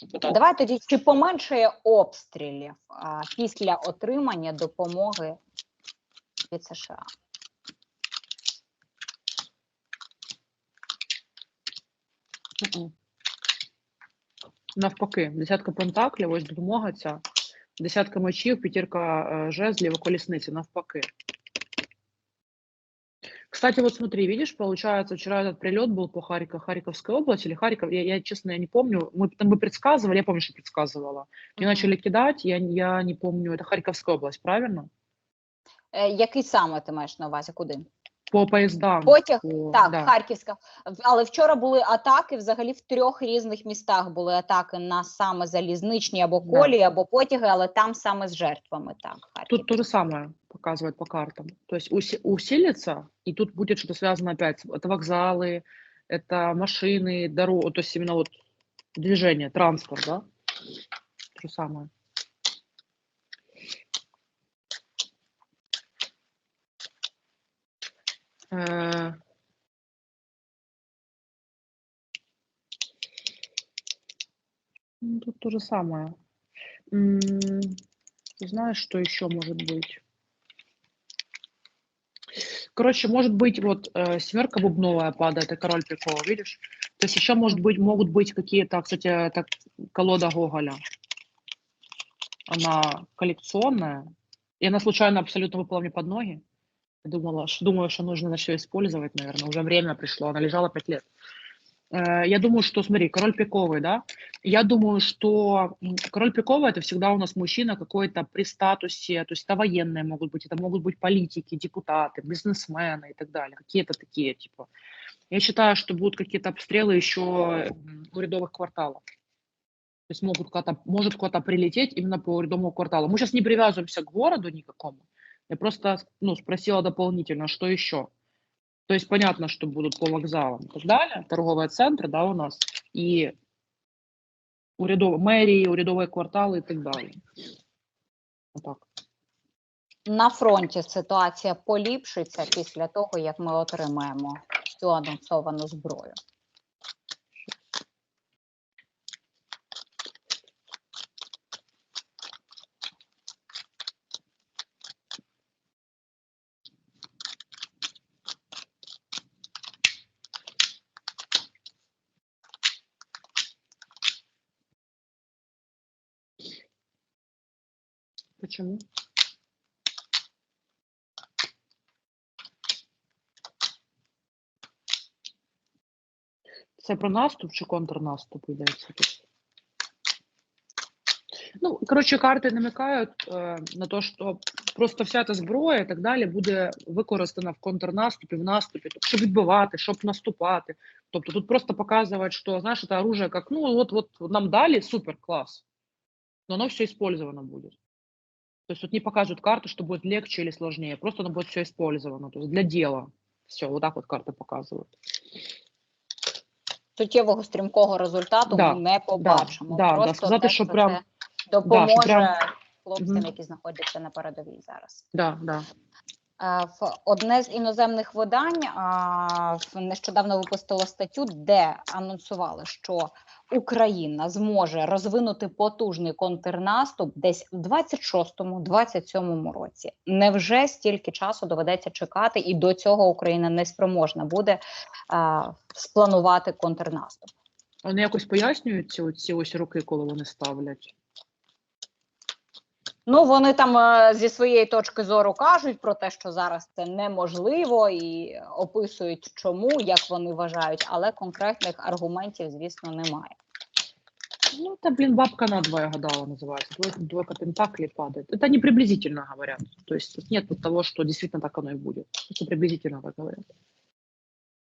Питати. Давай тоді чи поменшує обстрілів а, після отримання допомоги від США? Навпаки, десятка пентаклів, ось допомога ця, десятка мечів, п'ятірка е, жезлів і колісниці, навпаки. Кстати, вот смотри, видишь, получается, вчера этот прилет был по Харьков, Харьковской области, или Харьков, я, я честно, я не помню, мы там бы предсказывали, я помню, что предсказывала. Мне Мгм. начали кидать, я, я не помню, это Харьковская область, правильно? Е, Який саме ти маєш на увазі? Куди? По поездам. Потяг, по- Так, да. Харківська. В- Але вчора були атаки. Взагалі в трьох різних містах були атаки на саме залізничні або Да. колії, або потяги, але там саме з жертвами. Так, Харків. Тут то же самое Показывает по картам. То есть уси- усилится, и тут будет что-то связано опять. Это вокзалы, это машины, дорога, то есть именно вот движение, транспорт, да? То же самое. Э, ну, Тут то же самое. Знаешь, что еще может быть? Короче, может быть, вот э, семерка бубновая падает, и король пиков, видишь? То есть еще может быть, могут быть какие-то, кстати, это колода Гоголя. Она коллекционная, и она случайно абсолютно выпала мне под ноги. Думала, что, думаю, что нужно на все использовать, наверное. Уже время пришло, она лежала пять лет. Э, Я думаю, что, смотри, король пиковый, да? Я думаю, что король пиковый это всегда у нас мужчина какой-то при статусе, то есть это военные могут быть, это могут быть политики, депутаты, бизнесмены и так далее, какие-то такие, типа. Я считаю, что будут какие-то обстрелы еще у рядовых кварталов. То есть могут куда-то, может куда-то прилететь именно по рядовому кварталу. Мы сейчас не привязываемся к городу никакому. Я просто ну, спросила дополнительно, что еще. То есть понятно, что будут по вокзалам и так далее, торговые центры, да, у нас, и урядовые мэрии, урядовые кварталы и так далее. Вот так. На фронті ситуація поліпшиться після того, як ми отримаємо цю анонсовану зброю. Почему? Це про наступ чи контрнаступ йдеться тут? Ну, коротше, карти намікають е, на те, що просто вся ця зброя і так далі буде використана в контрнаступі, в наступі, тобто, щоб відбивати, щоб наступати. Тобто тут просто показують, що, знаєш, це оружие, як, ну, от, от нам дали, супер, клас, но оно все использовано будет. То есть тут не показывают карту, что будет легче или сложнее, просто оно будет все использовано, то есть для дела. Все, вот так вот карты показывают. Суттєвого стрімкого результату Да, ми не побачимо. да, да, Просто сказати, те, що це прям- допоможе прям- хлопцям, Мгм. які знаходяться на передовій зараз. Да, да. Е, В одне з іноземних видань а, в- нещодавно випустило статтю, де анонсували, що Україна зможе розвинути потужний контрнаступ десь в 26-27 році. Невже стільки часу доведеться чекати, і до цього Україна не спроможна буде а, спланувати контрнаступ? Вони якось пояснюють ці, ось роки, коли вони ставлять. Ну, вони там е, зі своєї точки зору кажуть про те, що зараз це неможливо, і описують, чому, як вони вважають, але конкретних аргументів, звісно, немає. Ну, это, блин, бабка надвое гадала называется. Двойка, двойка пентаклей падает. Это не приблизительно говорят. То есть тут нет вот того, что действительно так оно и будет. Это приблизительно так говорят.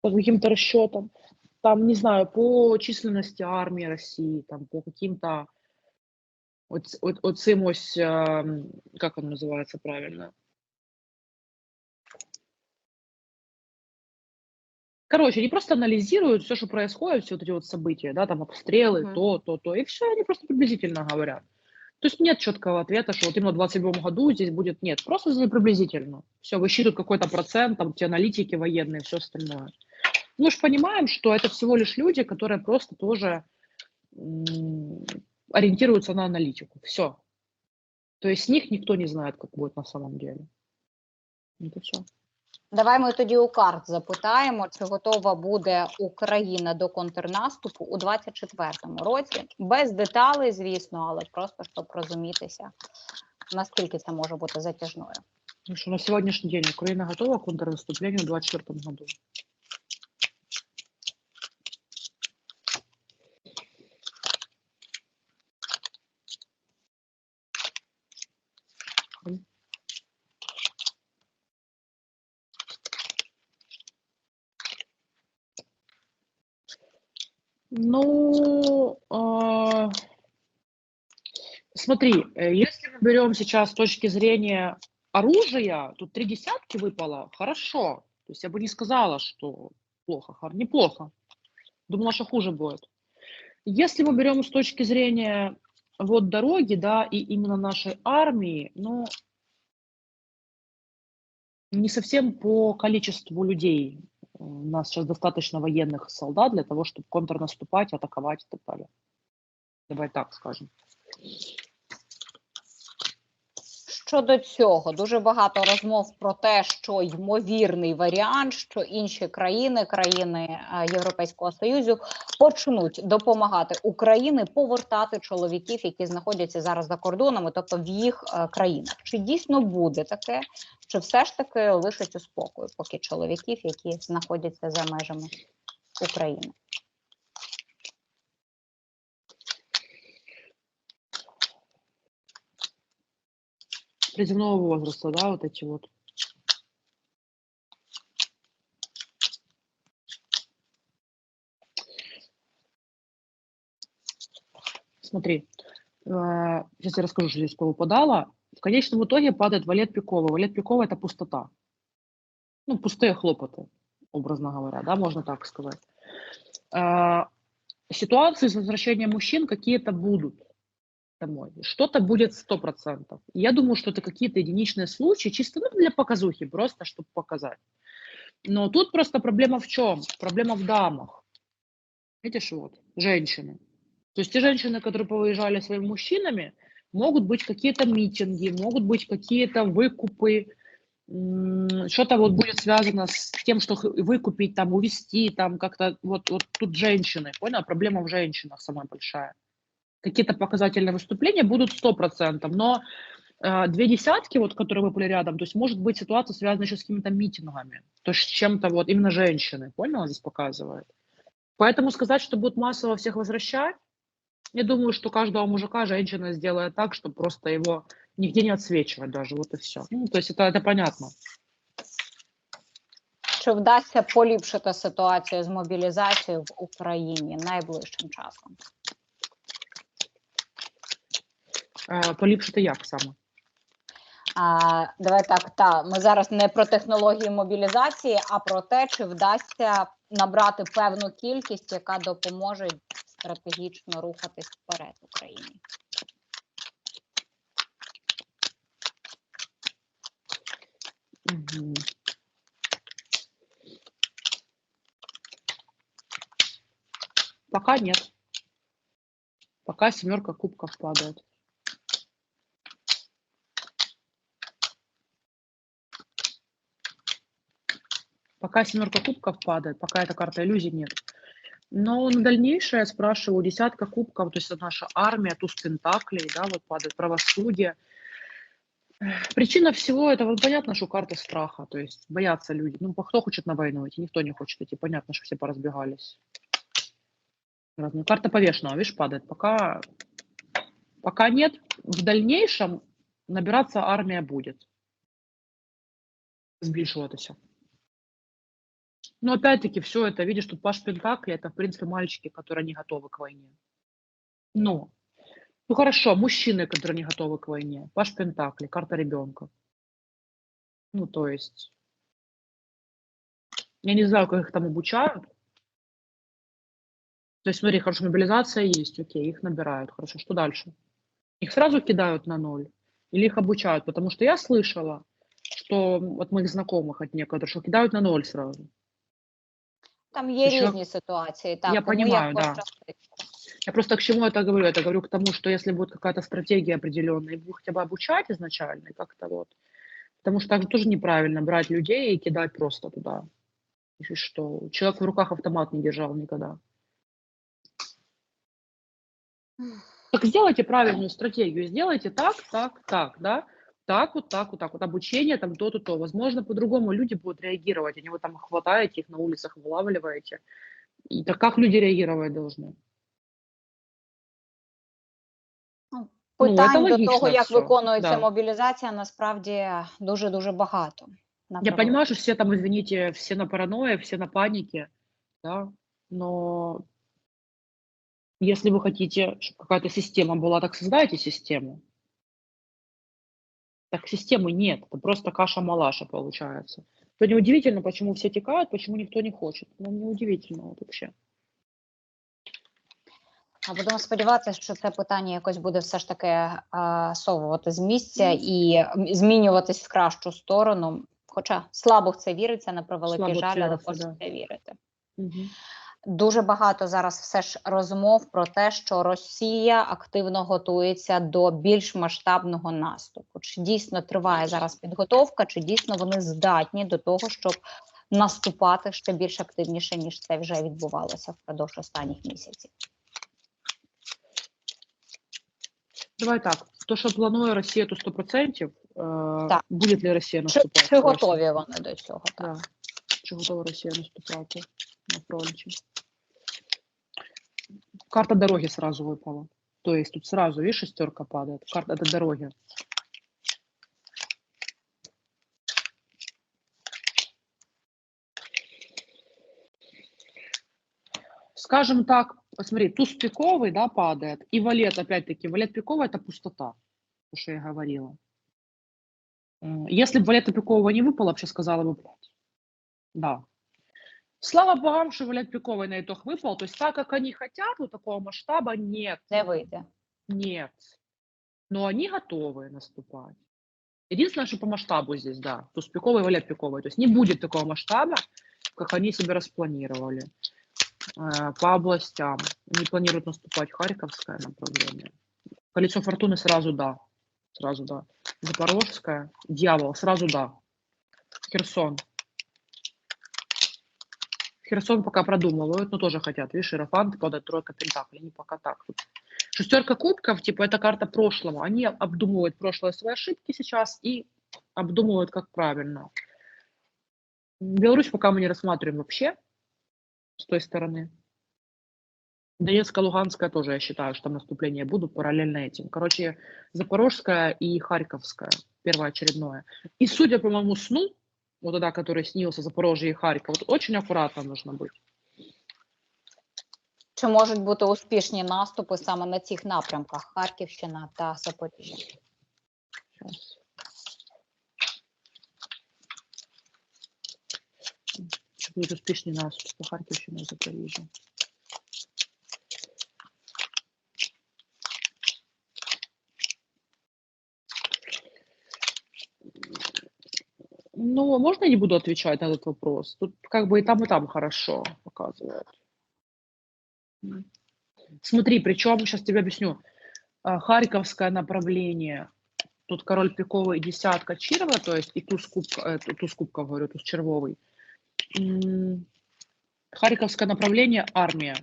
По каким-то расчетам. Там, не знаю, по численности армии России, там, по каким-то вот, вот, вот цим ось, эм, как оно называется правильно? Короче, они просто анализируют все, что происходит, все вот эти вот события, да, там обстрелы, Мгм. то, то, то, и все, они просто приблизительно говорят. То есть нет четкого ответа, что вот именно в 27 году здесь будет, нет, просто приблизительно. Все, высчитывают какой-то процент, там, те аналитики военные, все остальное. Мы же понимаем, что это всего лишь люди, которые просто тоже ориентируются на аналитику. Все. То есть с них никто не знает, как будет на самом деле. Это все. Давай ми тоді у карт запитаємо, чи готова буде Україна до контрнаступу у 24-му році, без деталей, звісно, але просто щоб розумітися, наскільки це може бути затяжною. Ну что, на сегодняшний день Украина готова к контрнаступлению в 2024 году? Ну, а, смотри, э, если мы берем сейчас с точки зрения оружия, тут три десятки выпало, хорошо. То есть я бы не сказала, что плохо, неплохо. Думала, что хуже будет. Если мы берем с точки зрения вот дороги, да, и именно нашей армии, ну, не совсем по количеству людей. У нас сейчас достаточно военных солдат для того, чтобы контрнаступать, атаковать и так далее. Давай так скажем. Щодо цього, дуже багато розмов про те, що ймовірний варіант, що інші країни, країни е, Європейського Союзу, почнуть допомагати Україні повертати чоловіків, які знаходяться зараз за кордонами, тобто в їх е, країнах. Чи дійсно буде таке, чи все ж таки лишать у спокою, поки чоловіків, які знаходяться за межами України? Приземного возраста, да, вот эти вот. Смотри, э, сейчас я расскажу, что здесь кого подала. В конечном итоге падает Валет Пикова. Валет Пикова – это пустота. Ну, пустые хлопоты, образно говоря, да, можно так сказать. Э, Ситуации с возвращением мужчин какие-то будут домой. Что-то будет сто процентов. Я думаю, что это какие-то единичные случаи, чисто ну, для показухи, просто чтобы показать. Но тут просто проблема в чем? Проблема в дамах. Видишь, вот, женщины. То есть те женщины, которые повыезжали своими мужчинами, могут быть какие-то митинги, могут быть какие-то выкупы, что-то вот будет связано с тем, что выкупить, там, увести, там, как-то, вот, вот тут женщины, понял? Проблема в женщинах самая большая какие-то показательные выступления будут 100%, но э, две десятки, вот, которые выпали рядом, то есть может быть ситуация связана еще с какими-то митингами, то есть с чем-то вот именно женщины, понял, здесь показывает. Поэтому сказать, что будут массово всех возвращать, я думаю, что каждого мужика женщина сделает так, чтобы просто его нигде не отсвечивать даже, вот и все. Ну, то есть это, это понятно. Чи вдасться поліпшити ситуацію з мобілізацією в Україні найближчим часом? Поліпшити як саме? А, давай так, та ми зараз не про технології мобілізації, а про те, чи вдасться набрати певну кількість, яка допоможе стратегічно рухатись вперед Україні. Мгм. Пока нет. Пока семерка кубков падает. Пока семерка кубков падает, пока эта карта иллюзий нет. Но на дальнейшее я спрашиваю, десятка кубков, то есть это наша армия, туз пентаклей, да, вот падает правосудие. Причина всего этого, ну, понятно, что карта страха, то есть боятся люди. Ну, кто хочет на войну идти? Никто не хочет идти. Понятно, что все поразбегались. Карта повешенного, видишь, падает. Пока, пока нет, в дальнейшем набираться армия будет. Збільшуватися. Но опять-таки все это, видишь, тут Паш Пентакли, это, в принципе, мальчики, которые не готовы к войне. Но, ну хорошо, мужчины, которые не готовы к войне. Паш Пентакли, карта ребенка. Ну, то есть, я не знаю, как их там обучают. То есть, смотри, хорошо, мобилизация есть, окей, их набирают, хорошо, что дальше? Их сразу кидают на ноль или их обучают? Потому что я слышала, что от моих знакомых, от некоторых, что кидают на ноль сразу. Там є Що? різні ситуації. Так, Я кому понімаю, як да. пощастить. Я просто к чему это говорю? Это говорю к тому, что если будет какая-то стратегия определенная, и вы хотя бы обучать изначально, и как-то вот. Потому что так тоже неправильно брать людей и кидать просто туда. И что человек в руках автомат не держал никогда. Так сделайте правильную стратегию, сделайте так, так, так, да, так вот, так вот, так вот, обучение там то-то, то. Возможно, по-другому люди будут реагировать, они вы там хватаете их на улицах, вылавливаете. И так как люди реагировать должны? Ну, Ну, Питань це до логічно того, як всё, виконується да. мобілізація, насправді дуже дуже багато. на Я превеликий понимаю, что все там, извините, все на паранойе, все на панике, да, но если вы хотите, чтобы какая-то система была, так создайте систему. Так системы нет, это просто каша-малаша получается. То неудивительно, почему все текают, почему никто не хочет. Ну, неудивительно вот вообще. А будемо сподіватися, що це питання якось буде все ж таки е, совувати з місця і змінюватись в кращу сторону. Хоча слабо в це віриться, на превеликий жаль, але хочеться да. вірити. Мгм. Дуже багато зараз все ж розмов про те, що Росія активно готується до більш масштабного наступу. Чи дійсно триває зараз підготовка, чи дійсно вони здатні до того, щоб наступати ще більш активніше, ніж це вже відбувалося впродовж останніх місяців? Давай так, то, что планує Росія, то 100%. Э, Так. Будет ли Росія Чи, наступати? чи готові вони до цього? Так. Да. Чи готова Росія наступати на фронті? Карта дороги сразу выпала. То есть тут сразу, видишь, шестерка падает. Карта это дороги. Скажем так, посмотри, туз пиковый, да, падает, и валет, опять-таки, валет пиковый – это пустота, то, что я говорила. Если бы валета пикового не выпало, вообще сказала бы, блядь, да. Слава богам, что валет пиковый на итог выпал. То есть так, как они хотят, вот такого масштаба нет. Не вийде. Нет. Но они готовы наступать. Единственное, что по масштабу здесь, да, туз пиковый, валет пиковый. То есть не будет такого масштаба, как они себе распланировали. Э, По областям. Не планируют наступать Харьковское направление. Колесо фортуны сразу да. Сразу да. Запорожская. Дьявол. Сразу да. Херсон. Херсон пока продумывают, но тоже хотят. Видишь, Иерофант подать тройка пентаклей. Они пока так. Шестерка кубков, типа, это карта прошлого. Они обдумывают прошлые свои ошибки сейчас и обдумывают, как правильно. Беларусь пока мы не рассматриваем вообще с той стороны. Донецкая, Луганская тоже, я считаю, что наступления будут параллельно этим. Короче, Запорожская и Харьковская, первоочередное. И судя по моему сну, вот тогда, который снился Запорожье и Харьков, вот очень аккуратно нужно быть. Чи можуть бути успішні наступи саме на цих напрямках Харківщина та Запоріжжя? Чи будуть успішні наступи Харківщина і Запоріжжя? Ну, можно я не буду отвечать на этот вопрос? Тут как бы и там, и там хорошо показывает. М. Смотри, причем, сейчас тебе объясню. А, Харьковское направление, тут король пиковый и десятка черва, то есть и туз кубка, э, ту- туз кубка, говорю, туз червовый. М, Харьковское направление – армия,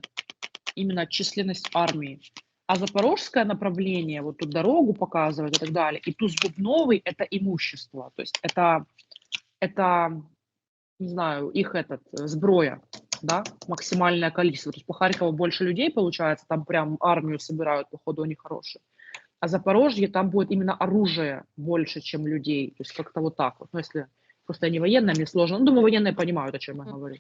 именно численность армии. А запорожское направление, вот тут дорогу показывает и так далее, и туз бубновый – это имущество, то есть это, это, не знаю, их этот, э, сброя, да, максимальное количество. То есть по Харькову больше людей получается, там прям армию собирают, походу они хорошие. А Запорожье там будет именно оружие больше, чем людей. То есть как-то вот так вот. Ну, если просто я не военная, мне сложно. Ну, думаю, военные понимают, о чем я Мгм. говорю.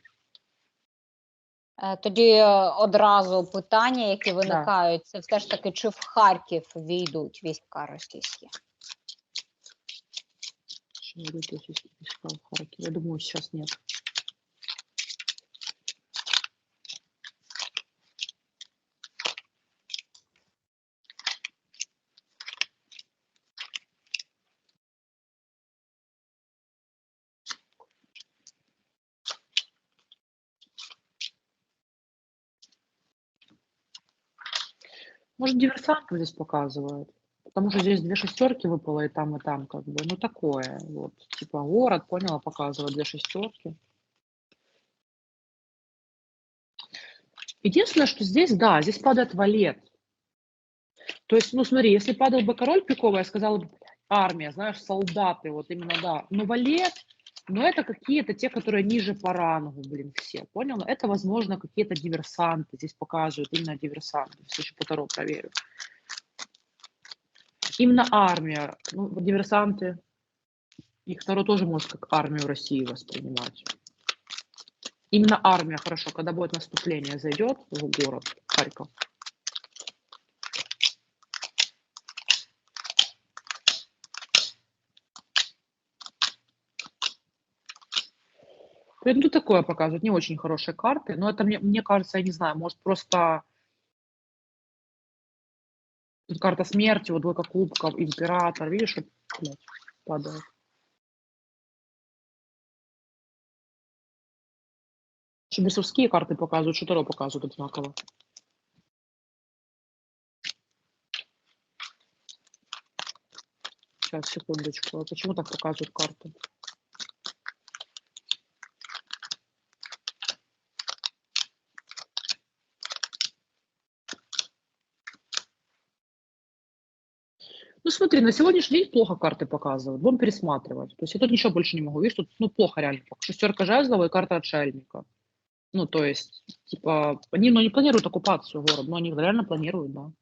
Е, Тоді е, одразу питання, які виникають, це все ж таки, чи в Харків війдуть війська російські? Говорит, я сестре писала в Я думаю, сейчас нет. Может, диверсантов здесь показывают? Потому что здесь две шестерки выпало и там, и там, как бы. Ну, такое. Вот. Типа город, поняла, показывает две шестерки. Единственное, что здесь, да, здесь падает валет. То есть, ну, смотри, если падал бы король пиковый, я сказала бы, «Блядь, армия, знаешь, солдаты, вот именно, да. Но валет, но это какие-то те, которые ниже по рангу, блин, все, понял? Это, возможно, какие-то диверсанты, здесь показывают именно диверсанты, все еще по Таро проверю. Именно армия, ну, диверсанты, их Таро тоже может как армию России воспринимать. Именно армия, хорошо, когда будет наступление, зайдет в город Харьков. Ну, такое показывают, не очень хорошие карты, но это мне, мне кажется, я не знаю, может просто тут карта смерти, вот двойка кубков, император, видишь, вот, блядь, падает. Бесовские карты показывают, что Таро показывают одинаково. Сейчас, секундочку. А почему так показывают карты? Ну, смотри, на сегодняшний день плохо карты показывают. Будем пересматривать. То есть я тут ничего больше не могу. Видишь, тут ну, плохо реально. Шестерка жезлова и карта отшельника. Ну, то есть, типа, они ну, не планируют оккупацию города, но они реально планирують, да.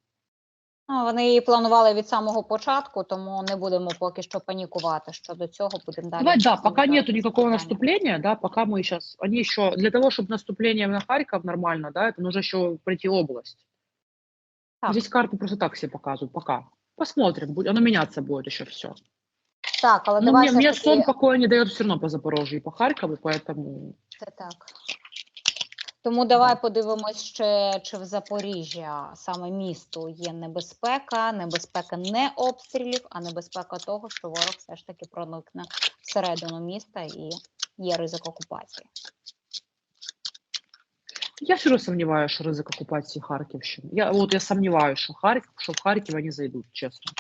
Ну, вони її планували від самого початку, тому не будемо поки що панікувати щодо цього. Будемо далі. Давай, да, пока розглядати нету никакого питання. наступления, да, пока мы сейчас, они еще, для того, чтобы наступление на Харьков нормально, да, это нужно еще пройти область. Так. Здесь карты просто так себе показывают, пока. Посмотрим, будет, оно меняться будет еще все. Так, але Ну, давай мне, мне сон покоя не дает все равно по Запорожью и по Харькову, поэтому це так. Тому давай подивимось ще, чи в Запоріжжя саме місту є небезпека, небезпека не обстрілів, а небезпека того, що ворог все ж таки проникне всередину міста і є ризик окупації. Я все равно сомневаюсь, что рызык оккупации Харьковщины. Я, вот я сомневаюсь, что, Харьков, что в Харьков они зайдут, честно.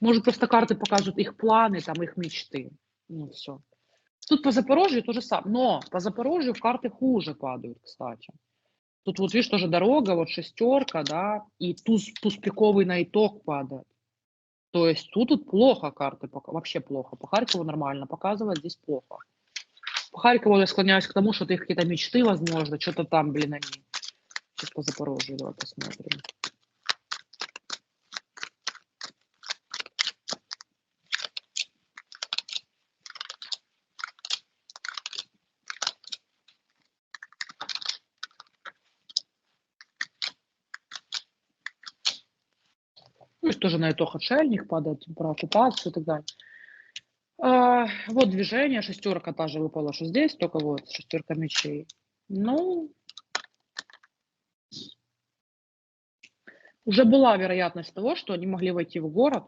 Может, просто карты показывают их планы, там, их мечты. Ну, все. Тут по Запорожью то же самое. Но по Запорожью карты хуже падают, кстати. Тут вот видишь, тоже дорога, вот шестерка, да, и туз, туз пиковый на итог падает. То есть тут, тут плохо карты, пока, вообще плохо. По Харькову нормально показывает, здесь плохо. По Харькову я склоняюсь к тому, что это их какие-то мечты, возможно, что-то там, блин, они. Сейчас по Запорожью давай посмотрим. Ну, и тоже на итог отшельник падает, про оккупацию и так далее. Вот движение, шестерка та же выпала, что здесь, только вот шестерка мечей. Ну, уже была вероятность того, что они могли войти в город,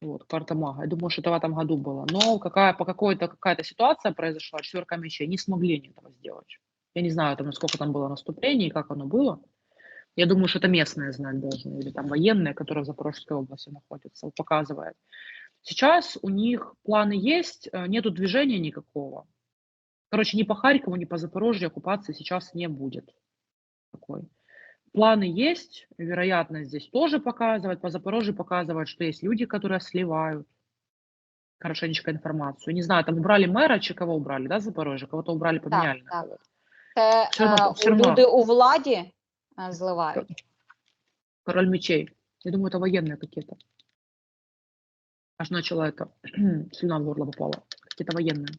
вот, карта мага, я думаю, что это в этом году было, но какая, по какой-то какая-то ситуация произошла, четверка мечей, не смогли они этого сделать. Я не знаю, там, насколько там было наступление и как оно было. Я думаю, что это местные знать должны, или там военные, которые в Запорожской области находятся, показывает. Сейчас у них планы есть, э, нету движения никакого. Короче, ни по Харькову, ни по Запорожью оккупации сейчас не будет. Такой. Планы есть, вероятность здесь тоже показывает. По Запорожью показывает, что есть люди, которые сливают хорошенечко информацию. Не знаю, там убрали мэра, чи кого убрали, да, Запорожье? Кого-то убрали, поменяли. так. кого-то. Це Все е, все одно. люди у владі е, зливають. Король мечей. Я думаю, это военные какие-то. Аж начала это, слюна в горло попала. Какие-то военные.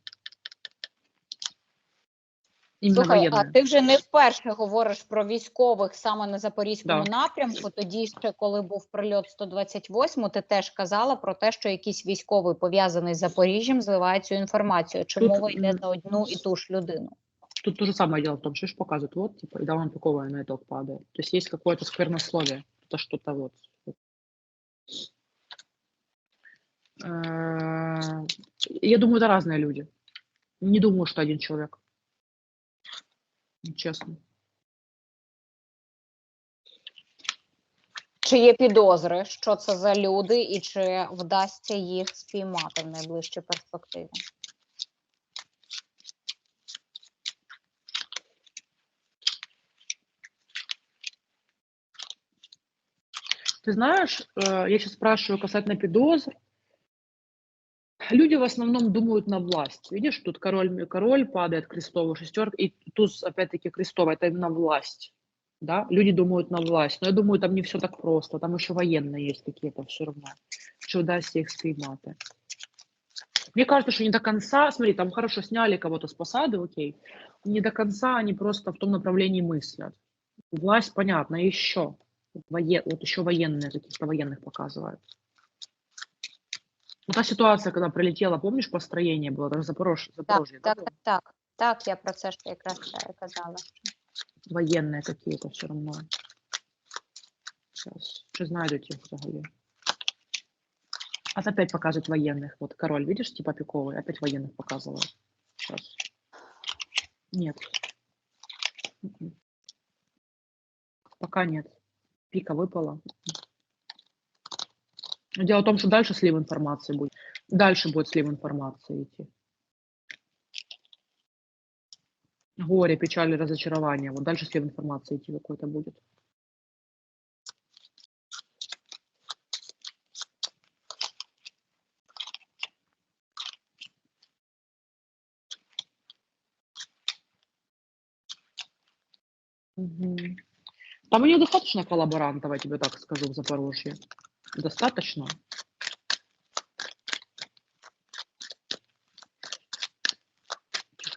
Именно Слухай, а военные. ти вже не вперше говориш про військових саме на запорізькому Да. напрямку. Тоді ще коли був прильот 128, ти теж казала про те, що якийсь військовий пов'язаний з Запоріжжям зливає цю інформацію. Чи Тут, мова йде м, за одну і ту ж людину? Тут то же самое дело в том, что видишь, показывают, вот, типа, и давно пиковая на итог падает. То есть есть какое-то сквернословие, это что-то вот. Я думаю, это разные люди. Не думаю, что один человек. Честно. Чи є підозри, що це за люди, і чи вдасться їх спіймати в найближчій перспективі? Ты знаешь, э, я сейчас спрашиваю касательно подозр. Люди в основном думают на власть. Видишь, тут король, король падает, крестовый шестерка, и туз, опять-таки, крестовый, это именно власть. Да? Люди думают на власть. Но я думаю, там не все так просто. Там еще военные есть какие-то все равно. Удастся их спіймати. Мне кажется, что не до конца, смотри, там хорошо сняли кого-то с посады, окей. Не до конца они просто в том направлении мыслят. Власть, понятно, еще. Вое... Вот еще военные, каких-то военных показывают. Ну, та ситуация, когда прилетела, помнишь, построение было, даже Запорож... Так, Запорожье, так, было? так, так. Так, я про це ж якраз і казала. военные какие-то все равно. Сейчас, что знайдут их взагалі. А опять показывают военных. Вот король, видишь, типа пиковый, опять военных показывают. Сейчас. Нет. Мгм. Пока нет. Пика выпала. Дело в том, что дальше слив информации будет. Дальше будет слив информации идти. Горе, печаль, разочарование. Вот дальше слив информации идти какой-то будет. Мгм. Там у них достаточно коллаборантов, я тебе так скажу, в Запорожье Достаточно.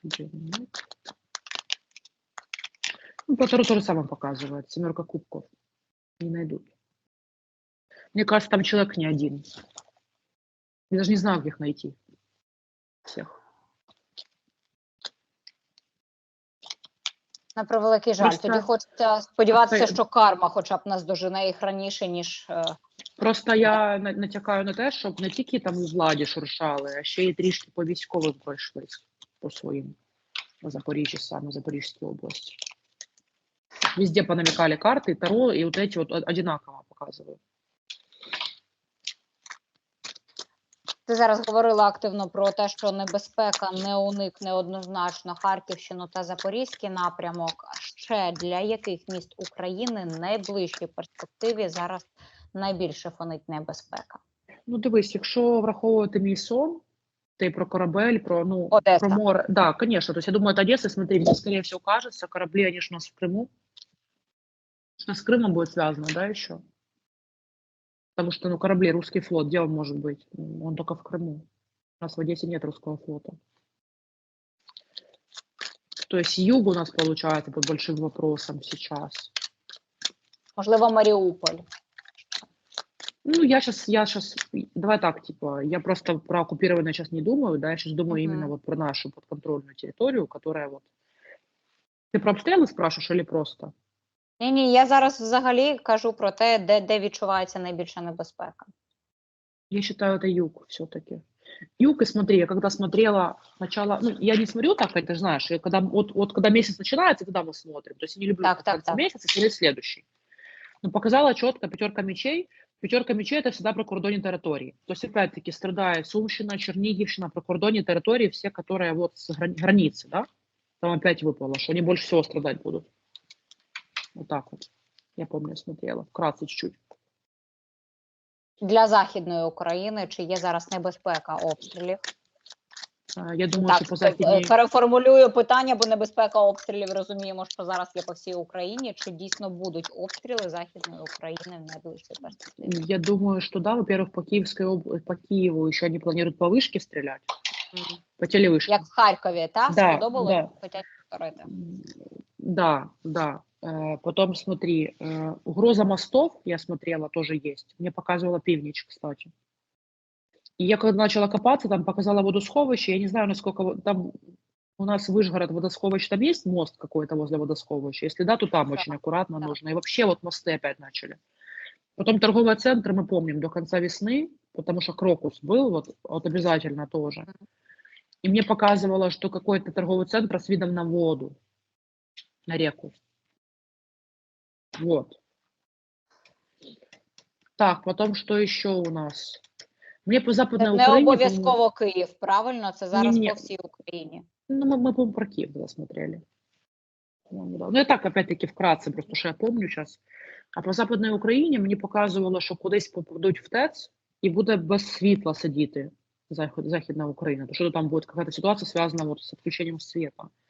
Где они? Ну, по Таро то же самое показывает. Семерка кубков. Не найдут. Мне кажется, там человек не один. Я даже не знаю, где их найти. Всех. На превеликий жаль. Просто- Тоді хочеться сподіватися, просто- що карма хоча б наздожене їх раніше, ніж е, Просто я на- натякаю на те, щоб не тільки там у владі шуршали, а ще й трішки по військовим пройшлись по своїм на Запоріжжі, саме в Запорізькій області. Везде понамекали карты, Таро, и вот эти вот од- одинаково показывают. Ти зараз говорила активно про те, що небезпека не уникне однозначно Харківщину та Запорізький напрямок. А ще для яких міст України найближчій перспективі зараз найбільше фонить небезпека? Ну, дивись, якщо враховувати мій сон, ти про корабель, про, ну, Одеса. про море. Да, конечно. То есть я думаю, от Одессы, смотри, мне скорее всего кажется, корабли, они же у нас в Крыму. Что с Крымом будет связано, да, еще? Потому что, ну, корабли, русский флот, где он может быть? Ну, Он только в Крыму. У нас в Одессе нет русского флота. То есть юг у нас получается под большим вопросом сейчас. Можливо, Маріуполь. Ну, я сейчас, я сейчас, давай так, типа, я просто про оккупированное сейчас не думаю, да, я сейчас думаю Мгм. именно вот про нашу подконтрольную территорию, которая вот... Ты про обстрелы спрашиваешь или просто? Ні, ні, я зараз взагалі кажу про те, де, де відчувається найбільша небезпека. Я считаю, это юг все-таки. Юг, и смотри, я когда смотрела начало, ну, я не смотрю так, как ты же знаешь, я когда, вот, вот когда месяц начинается, тогда мы смотрим. То есть я не люблю Так, в так, конце так. месяца смотреть следующий. Но показала четко пятерка мечей. Пятерка мечей – это всегда про кордоне территории. То есть, опять-таки, страдает Сумщина, Чернигівщина, про кордоне территории, все, которые вот с грани- границы, да? Там опять выпало, что они больше всего страдать будут. Вот так вот. Я помню, смотрела. Вкратце чуть-чуть. Для Західної України чи є зараз небезпека обстрілів? А, Я думаю, Так, что по е, е, західній... переформулюю питання, бо небезпека обстрілів розуміємо, що зараз є по всій Україні. Чи дійсно будуть обстріли Західної України в найближчій перспективі? Я думаю, что да, во-первых, по Киевской обла- по Киеву еще они планируют по вышке стрелять, Мгм. по телевышке. Як в Харкові, так? Да, Сподобалось? да. Хотять повторити. М, Да, да. Э, Потом смотри, э, угроза мостов, я смотрела, тоже есть. Мне показывала пивнич, кстати. И я когда начала копаться, там показала водосховище, я не знаю, насколько там у нас Вышгород, водосховище, там есть мост какой-то возле водосховища? Если да, то там Да, очень аккуратно да. нужно. И вообще вот мосты опять начали. Потом торговый центр мы помним до конца весны, потому что Крокус был, вот, вот обязательно тоже. И мне показывало, что какой-то торговый центр с видом на воду, на реку. Вот. Так, потом что еще у нас? Мне по Западной Це не обов'язково Київ, правильно? Це зараз Ні-ні. по всій Україні. Ну, мы, мы по-моему, про Киев тогда смотрели. Ну, я так, опять-таки, вкратце, просто що я помню зараз. А по Западній Україні мені показувало, що кудись попадуть в ТЕЦ і буде без світла сидіти Західна Україна. То що там буде якась ситуація зв'язана от з відключенням світла.